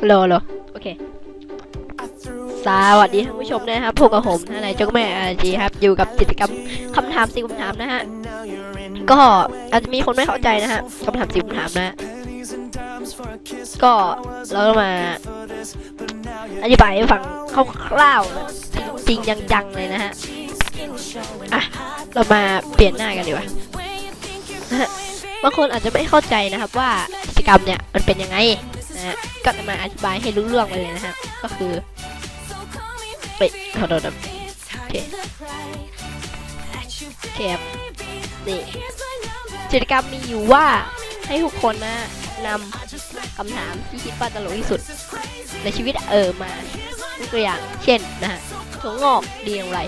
ฮัลโหลโลโอเค สวัสดีท่านผู้ชมนะครับพบกับผมท่านนายเจ้าแม่อาจีครับ อยู่กับกิจกรรมคำถามสิบคำถามนะฮะ ก็อาจจะมีคนไม่เข้าใจนะฮะคำถามสิบคำถามนะ ก็เรามา อธิบายให้ฟังคร่าวๆจริงจังๆเลยนะฮะ อะ เรามาเปลี่ยนหน้ากันดีกว่าบางคนอาจจะไม่เข้าใจนะครับว่ากิจกรรมเนี่ยมันเป็นยังไง นะฮะก็จะมาอธิบายให้รู้เรื่องไปเลยนะฮะก็คือเฮ้ยขอโทษนะโอเคโอเคครับนี่กิจกรรมมีอยู่ว่าให้ทุกคนนะนำคำถามที่คิดว่าตลกที่สุด ในชีวิตเออมาตัวอย่างเช่นนะฮะถั่วงอกดีอย่างไร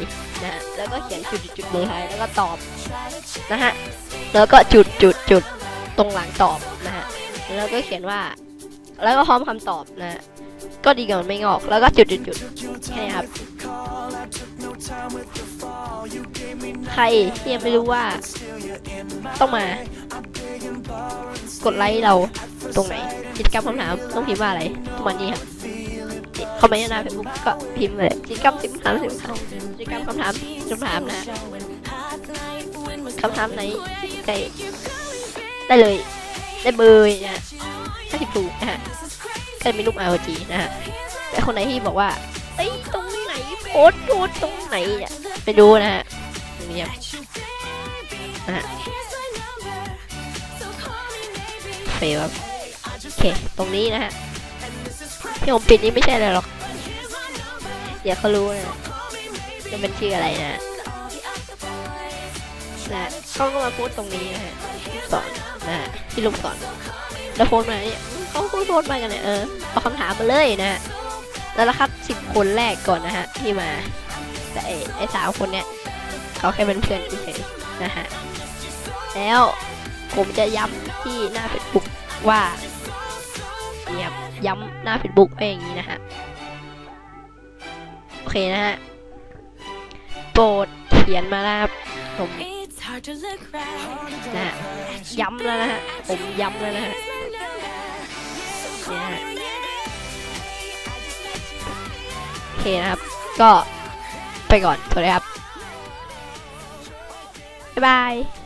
นะฮะแล้วก็เขียนจุดจุดลงท้ายแล้วก็ตอบนะฮะแล้วก็จุดจุดจุดตรงหลังตอบนะฮะแล้วก็เขียนว่า แล้วก็พร้อมคำตอบนะก็ดีกว่ามันไม่งอก แล้วก็จุดจุดจุดแค่นี้ครับ ใครที่ยังไม่รู้ว่า ต้องมา กดไลค์เราตรงไหนกิจกรรมคำถามต้องพิมพ์ว่าอะไรประมาณนี้ครับเข้ามาในหน้าเฟซบุ๊กก็พิมพ์เลยกิจกรรมสิบคำถามสิบคำถามกิจกรรมคำถามคำถามนะคำถามไหนได้ได้เลย ได้เบอร์นะถ้าสิบถูกนะฮะก็จะมีรูป ROG นะฮะแต่คนไหนที่บอกว่าเอ้ยตรงไหนโพสโพสตรงไหนเนี่ยไปดูนะฮะนี้ครับนะฮะเฟลครับโอเค ตรงนี้นะฮะที่ผมปิดนี่ไม่ใช่อะไรหรอกเดี๋ยวเขารู้นะจะเป็นชื่ออะไรนะ นะเขาก็มาพูดตรงนี้นะฮะลูกศรนะฮะที่ลูกศรแล้วโพสมาเนี่ยเขาก็โพสมากันเนี่ยเออเอาคำถามมาเลยนะฮะแล้วละคัดสิบคนแรกก่อนนะฮะที่มา แต่ไอ้สาวคนเนี้ยเขาแค่เป็นเพื่อนเฉยๆนะฮะแล้วผมจะย้ำที่หน้าเฟซบุ๊กว่าเนี่ยย้ำหน้าเฟซบุ๊กไว้อย่างนี้นะฮะโอเคนะฮะโปรดเขียนมานะครับผม นะฮะย้ำแล้วนะฮะผมย้ำแล้วนะฮะเนี่ยฮะโอเคนะครับ ก็ไปก่อนสวัสดีครับ บ๊ายบาย